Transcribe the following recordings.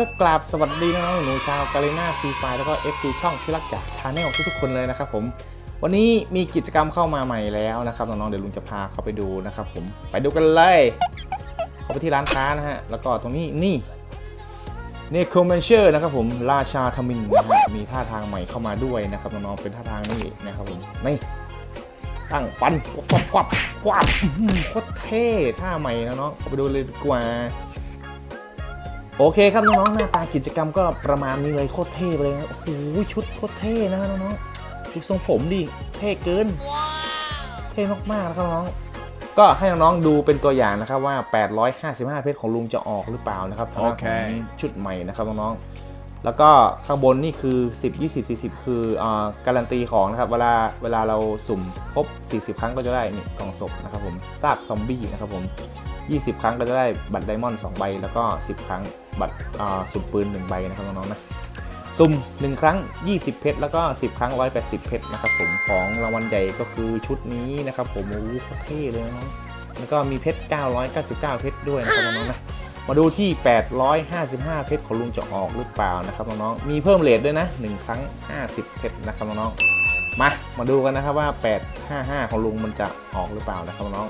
ก็กราบสวัสดีน้องๆหนูชาวกาเลน่าฟรีไฟแล้วก็ FC ช่องที่รักจากชาแนลทุกๆคนเลยนะครับผมวันนี้มีกิจกรรมเข้ามาใหม่แล้วนะครับน้องๆเดี๋ยวลุงจะพาเข้าไปดูนะครับผมไปดูกันเลยเข้าไปที่ร้านค้านะฮะแล้วก็ตรงนี้นี่เนโครเมนเชอร์นะครับผมราชาทมินนะฮะมีท่าทางใหม่เข้ามาด้วยนะครับน้องๆเป็นท่าทางนี่นะครับผมนี่ตั้งฟันควับควับควับโคตรเท่ท่าใหม่นะน้องเข้าไปดูเลยดีกว่า โอเคครับน้องๆหน้าตากิจกรรมก็ประมาณนี้เลยโคตรเท่เลยนะโอ้โหชุดโคตรเท่นะน้องๆดูทรงผมดิเท่เกิน เท่มากๆนะครับน้องก็ให้น้องๆดูเป็นตัวอย่างนะครับว่า 855 เพชรของลุงจะออกหรือเปล่านะครับทางด้านของชุดใหม่นะครับน้องๆ แล้วก็ข้างบนนี่คือ 10 20 40 คืออ่าการันตีของนะครับ เวลาเวลาเราสุ่มครบ 40 ครั้งก็จะได้นี่กล่องศพนะครับผมซากซอมบี้นะครับผม 20 ครั้งก็จะได้บัตรไดมอนด์2ใบ แล้วก็ 10 ครั้งบัตรสุ่มปืน 1 ใบนะครับน้องๆนะสุ่ม 1 ครั้ง 20 เพชรแล้วก็ 10 ครั้ง 180 เพชรนะครับผมของรางวัลใหญ่ก็คือชุดนี้นะครับผมโอ้โหเท่เลยนะ้องแล้วก็มีเพชร 999 เพชรด้วยนะครับน้องๆนะมาดูที่ 855 เพชรของลุงจะออกหรือเปล่านะครับน้องๆมีเพิ่มเลทด้วยนะ 1 ครั้ง 50 เพชรนะครับน้องๆมามาดูกันนะครับว่า 855 ของลุงมันจะออกหรือเปล่านะครับน้อง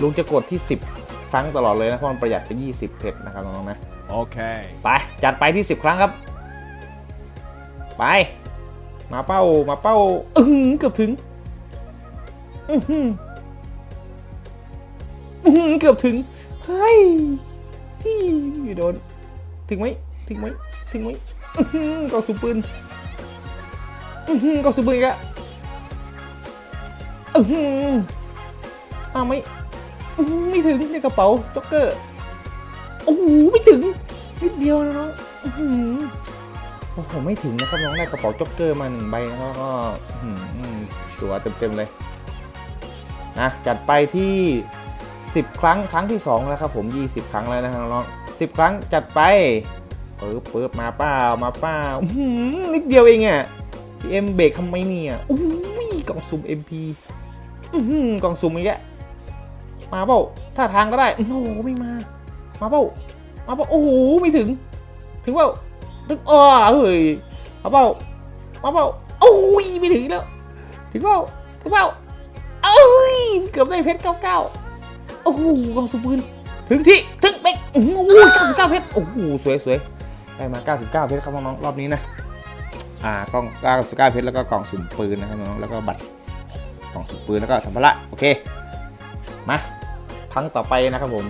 ลุงจะกดที่ 10 รั้งตลอดเลยนะเพราะมันประหยัดไป 20 เพชรนะครับน้องๆนะ Okay. ไป จัดไปที่ 10 ครั้งครับ ไป มาเป้ามาเป้าอือหือเกือบถึงอือหืออื้อหือเกือบถึง เฮ้ยที่โดน ถึงไหมถึงไหมถึงไหมอื้อหือกองสุมปืนอือหือกองสุมปืนอีกแล้วอือหือมาไหม อื้ไม่ถึงในกระเป๋าจ็อกเกอร์โอ้โหไม่ถึงนิดเดียวนะน้องอื้หือโอ้โหไม่ถึงนะครับน้องได้กระเป๋าจ็อกเกอร์มาหนึ่งใบแล้วก็ตัวเต็มๆเลยนะจัดไปที่ 10 ครั้งครั้งที่ 2 แล้วครับผม 20 ครั้งแล้วนะครับน้องๆ10ครั้งจัดไปปึ๊บปึ๊บมาเปล่ามาเปล่าอื้อหือนิดเดียวเองอะทีเอ็มเบรกทำไมเนี่ยอุ้ยกล่องซุ่ม MP อื้อหือกล่องซุ่มอีกแล้ว มาเปล่าท่าทางก็ได้ โอ้โหไม่มา มาเปล่ามาเปล่าโอ้โหไม่ถึง ถึงเปล่าถึงอ้อเฮ้ยมาเปล่ามาเปล่าโอ้ยไม่ถึงแล้ว ถึงเปล่าถึงเปล่าเอ้ยเกือบได้เพชรเก้าเก้าโอ้โหกองสุปืนถึงที่ถึงเป๊กโอ้โหเก้าสิบเก้าเพชรโอ้โหสวยสวยได้มาเก้าสิบเก้าเพชรครับน้องๆรอบนี้นะ อ่ากล่องเก้าสิบเก้าเพชรแล้วก็กล่องสุ่มปืนนะครับน้องๆแล้วก็บัตรกล่องสุ่มปืนแล้วก็สัมภาระโอเค มา ครั้งต่อไปนะครับผม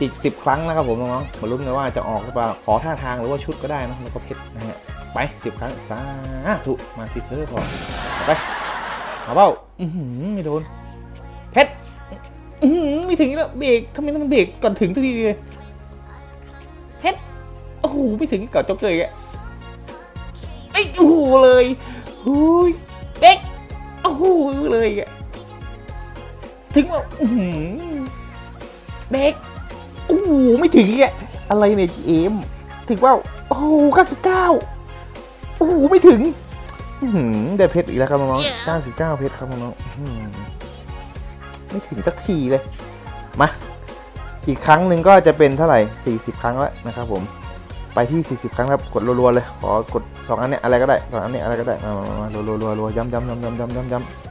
อีก 10 ครั้งนะครับผมน้องๆมาลุ้นกันว่าจะออกหรือเปล่าขอท่าทางหรือว่าชุดก็ได้นะแล้วก็เพชรนะฮะไป 10 ครั้งสาธุมาที่เธอก่อนไปเอาเปล่าอือหือไม่โดนเพชรอือหือไม่ถึงแล้วเบรกทำไมมันเบรกก่อนถึงทุกทีเลยเพชรโอ้โหไม่ถึงก่อนจบเลยอะไอ้โอ้โหเลยหุยเบรกโอ้โหเลยอะ ถึงว่าอือหือเบรกโอ้โหไม่ถึงอีกอะอะไรเนี่ย GM ถึงว่าโอ้โห99โอ้โหไม่ถึงอื้อหือได้เพชรอีกแล้วครับน้องๆ99เพชรครับน้องๆอื้อหือไม่ถึงสักทีเลย มา อีกครั้งหนึ่งก็จะเป็นเท่าไหร่ 40 ครั้งแล้วนะครับผม ไปที่ 40 ครั้งครับ กดรัวๆเลย ขอกด 2 อันเนี้ยอะไรก็ได้สองอันเนี้ยอะไรก็ได้ มามามารัวๆรัวๆย้ำย้ำย้ำย้ำย้ำย้ำย้ำ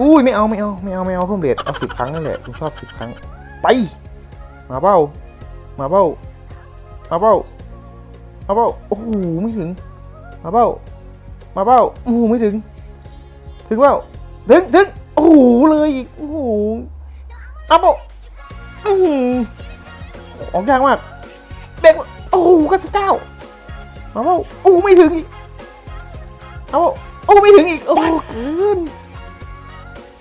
อุ้ยไม่เอาไม่เอาไม่เอาไม่เอาเพิ่มเรทเอา10ครั้งนั่นแหละผมชอบ10ครั้ง ไปมาเป้ามาเป้ามาเป้ามาเป้าโอ้โหไม่ถึง มาเป้ามาเป้าโอ้โหไม่ถึง ถึงเปล่าถึงถึงโอ้โหเลยอีกโอ้โหมาเป้าอือหือออกยากมากเด็กโอ้โหเก้าสิบเก้ามาเป้าโอ้โหไม่ถึงอีกมาเป้าโอ้โหไม่ถึงอีกโอ้เกิน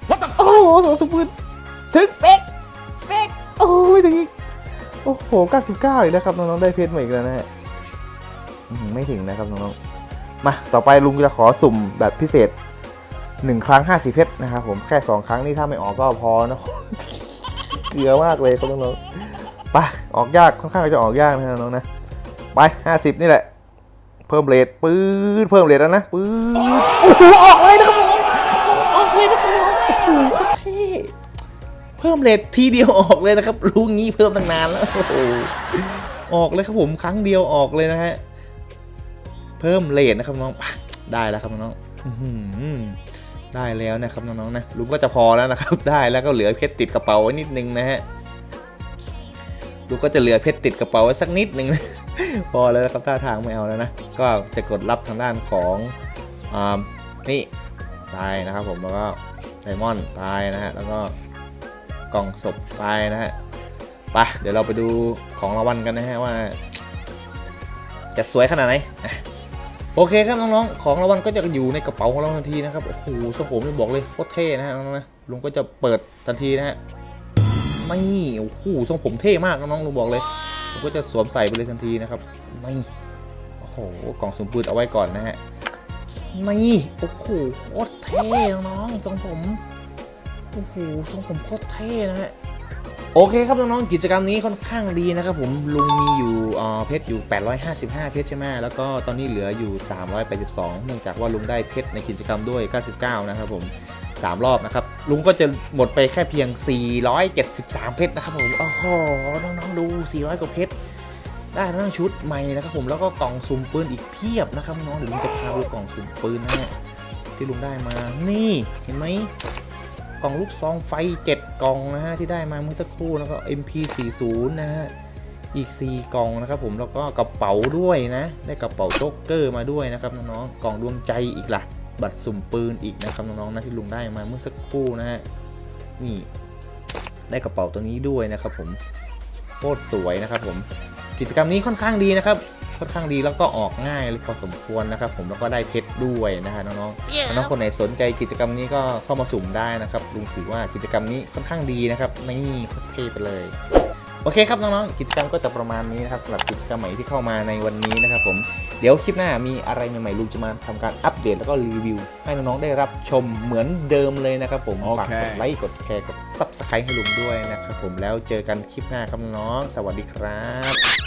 What the โอ้โหสองสปืนถึงเป๊กเป๊กโอ้ยถึงอีก โอ้โห 99 อีกแล้วครับ น้องๆ ได้เพชรมาอีกแล้วนะฮะอื้อหือไม่ถึงนะครับน้องๆ มา ต่อไปลุงจะขอสุ่มแบบพิเศษ 1 ครั้ง 50 เพชรนะครับผม แค่ 2 ครั้งนี่ถ้าไม่ออกก็พอเนาะเกลือมากเลยครับน้องๆ ไป ออกยาก ค่อนข้างจะออกยากนะน้องๆ นะ ไป 50 นี่แหละ เพิ่มเลทปื๊ดเพิ่มเลทแล้วนะปื๊ดโอ้โห ออกเลยนะครับผมออกเลยนะครับผม โอ้โหโคตรเท่เพิ่มเลททีเดียวออกเลยนะครับ รู้งี้เพิ่มตั้งนานแล้วโอ้โหออกเลยครับผมครั้งเดียวออกเลยนะฮะเพิ่มเลทนะครับน้องได้แล้วครับน้องได้แล้วนะครับน้องๆนะลุงก็จะพอแล้วนะครับ ได้แล้วก็เหลือเพชรติดกระเป๋าไว้นิดนึงนะฮะลุงก็จะเหลือเพชรติดกระเป๋าไว้สักนิดนึงนะพอแล้วนะครับท่าทางไม่เอาแล้วนะก็จะกดรับทางด้านของอนี่ตายนะครับผมแล้วก็ ไดมอนด์ตายนะฮะ แล้วก็กล่องศพตายนะฮะไปเดี๋ยวเราไปดูของรางวัลกันนะฮะว่า จะสวยขนาดไหนโอเคครับน้องๆ ของรางวัลก็จะอยู่ในกระเป๋าของเราทันทีนะครับ โอ้โหทรงผมนี่บอกเลยโคตรเท่นะฮะน้องๆนะลุงก็จะเปิดทันทีนะฮะนี่โอ้โหทรงผมเท่มากน้องๆลุงบอกเลยลุงก็จะสวมใส่ไปเลยทันทีนะครับนี่โอ้โหกล่องสุ่มปืนเอาไว้ก่อนนะฮะ นี่โอ้โหโคตรเท่น้องๆทรงผมโอ้โหทรงผมโคตรเท่นะฮะโอเคครับน้องๆกิจกรรมนี้ค่อนข้างดีนะครับผมลุงมีอยู่เอ่อเพชรอยู่ 855 เพชรใช่ไหมแล้วก็ตอนนี้เหลืออยู่ 382 เนื่องจากว่าลุงได้เพชรในกิจกรรมด้วย 99 นะครับผม 3 รอบนะครับ ลุงก็จะหมดไปแค่เพียง 473 เพชรนะครับผมโอ้โหน้องๆดู 400 กว่าเพชร ได้ทั้งชุดใหม่นะครับผมแล้วก็กล่องสุ่มปืนอีกเพียบนะครับน้องเดี๋ยวลุงจะพาไปดูกล่องสุ่มปืนนะฮะที่ลุงได้มา นี่เห็นไหมกล่องลูกซองไฟ 7 กล่องนะฮะที่ได้มาเมื่อสักครู่แล้วก็ MP40 นะฮะอีก 4 กล่องนะครับผมแล้วก็กระเป๋าด้วยนะ ได้กระเป๋าโจ๊กเกอร์มาด้วยนะครับน้องๆกล่องดวงใจอีกล่ะ บัตรสุ่มปืนอีกนะครับน้องๆนะที่ลุงได้มาเมื่อสักครู่นะฮะนี่ได้กระเป๋าตัวนี้ด้วยนะครับผมโคตรสวยนะครับผม กิจกรรมนี้ค่อนข้างดีนะครับค่อนข้างดีแล้วก็ออกง่ายเลยพอสมควรนะครับ ผมแล้วก็ได้เพชรด้วยนะฮะน้องๆน้องๆคนไหนสนใจกิจกรรมนี้ก็เข้ามาสุ่มได้นะครับลุงถือว่ากิจกรรมนี้ค่อนข้างดีนะครับนี่โคตรเท่ไปเลย โอเคครับน้องๆกิจกรรมก็จะประมาณนี้นะครับสำหรับกิจกรรมใหม่ที่เข้ามาในวันนี้นะครับผมเดี๋ยวคลิปหน้ามีอะไรใหม่ๆลุงจะมาทำการอัปเดตแล้วก็รีวิว ให้น้องๆได้รับชมเหมือนเดิมเลยนะครับผมโอเคฝากกดไลค์กดแชร์กด subscribe ให้ลุงด้วยนะครับผมแล้วเจอกันคลิปหน้าครับน้องๆสวัสดีครับ